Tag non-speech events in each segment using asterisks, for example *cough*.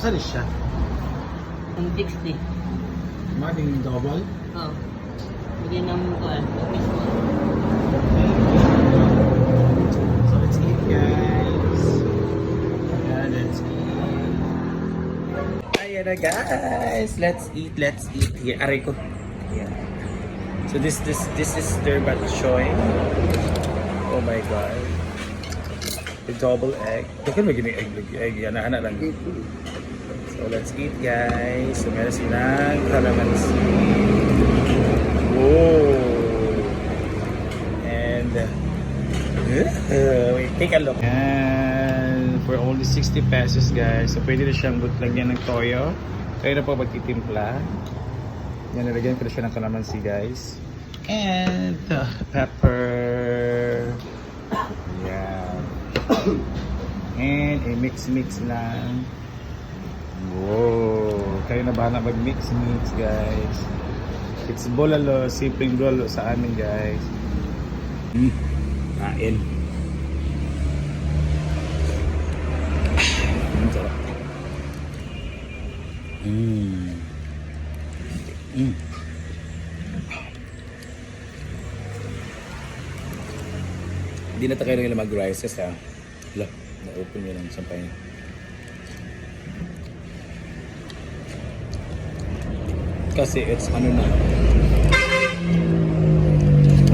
Saan siya? Ang 60. Maging double? Oo. Bigyan ng kuhan. Mismo. So let's eat guys. Yeah, let's eat. Ayan na guys. Let's eat, let's eat. Here, aray ko. Ayan. So this this this is their bat choy. Oh my god. The double egg. Bakit may gini egg? Egg yan, anak lang. So let's eat guys. So meron silang calamansi. Whoa. And uh, take a look. And for only 60 pesos guys. So pwede na siyang lagyan ng toyo. Kayo na po magtitimpla. Yan, nalagyan ko na siya ng calamansi guys. And uh, pepper. Yeah. *coughs* And i-mix-mix lang. Wow! Kayo na bahala mag-mix-mix guys. It's bolalo, simpleng bolalo sa amin guys. Mm. Kain. Mm, sarap. Mm. Mm. Hindi na tayo mag-rice kasi ah. Wala, na-open yun ang sampay niya. Kasi it's ano na.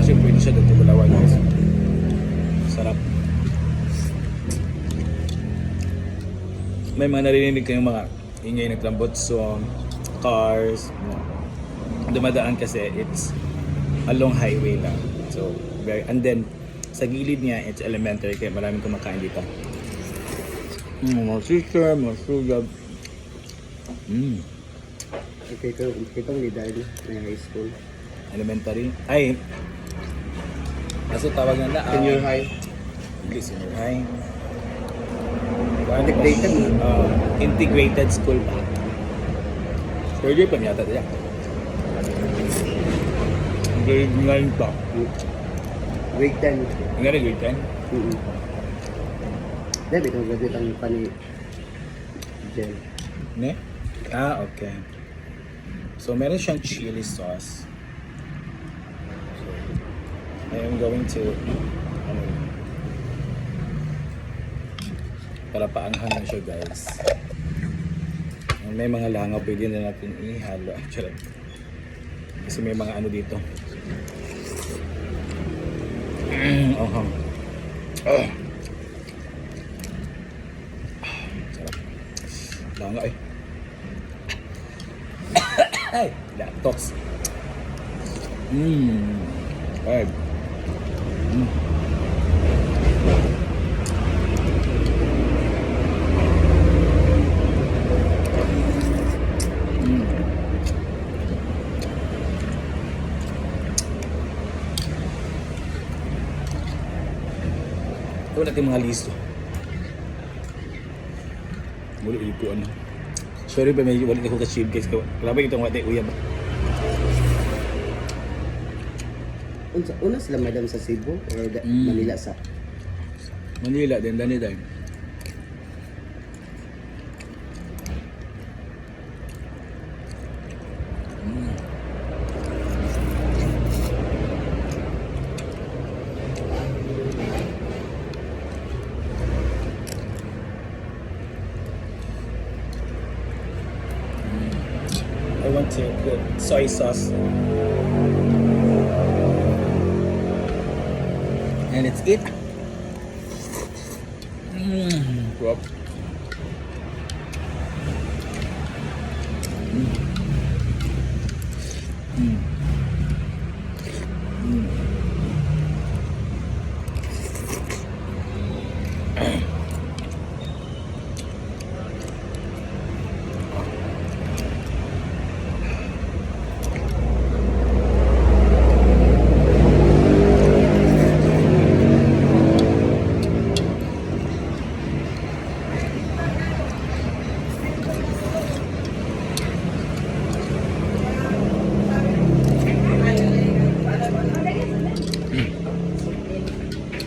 Kasi pwede siya dito gulawan guys. Sarap. May mga narinig kayong mga ingay ng tambotso, cars, dumadaan kasi it's along highway lang. So, very, and then, sa gilid niya, it's elementary kaya maraming kumakain dito. Mm, mga sister, mga sugar. Mm. Okay, ito, ito ang leader na high school. elementary. Ay, kaso tawag na na. Senior high. Hindi, senior high. Integrated? Uh, integrated school pa. Third year pa yata diya. Grade 9 pa. Grade 10. Ang gano'n grade 10? Mm-hmm. Dahil ito graduate ang pani Jen. Ne? Ah, okay. So, meron siyang chili sauce. I am going to, ano? Para paanghang na siya, guys. May mga langaw, pwede na natin ihalo. Actually, kasi may mga ano dito. Oh, oh. Oh. Ay, laptops. Mmm. Ay. Mm. Mm. Ito natin mga listo. Muli ito ano. sorry pa may wallet ko kasi guys ko. Labay kitong wallet ko yan. Unsa una sila madam sa Cebu or mm. Manila sa? Manila din dani dani. Want to put soy sauce. And it's it. Mmm.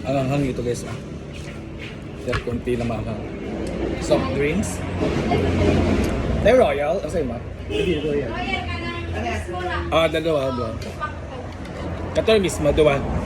Ang hanghang ito guys ah. Sir, konti na mahang. Soft drinks. Tayo Royal? Asa yung Hindi ko yan. Ah, dalawa, dalawa. Kato mismo, dalawa.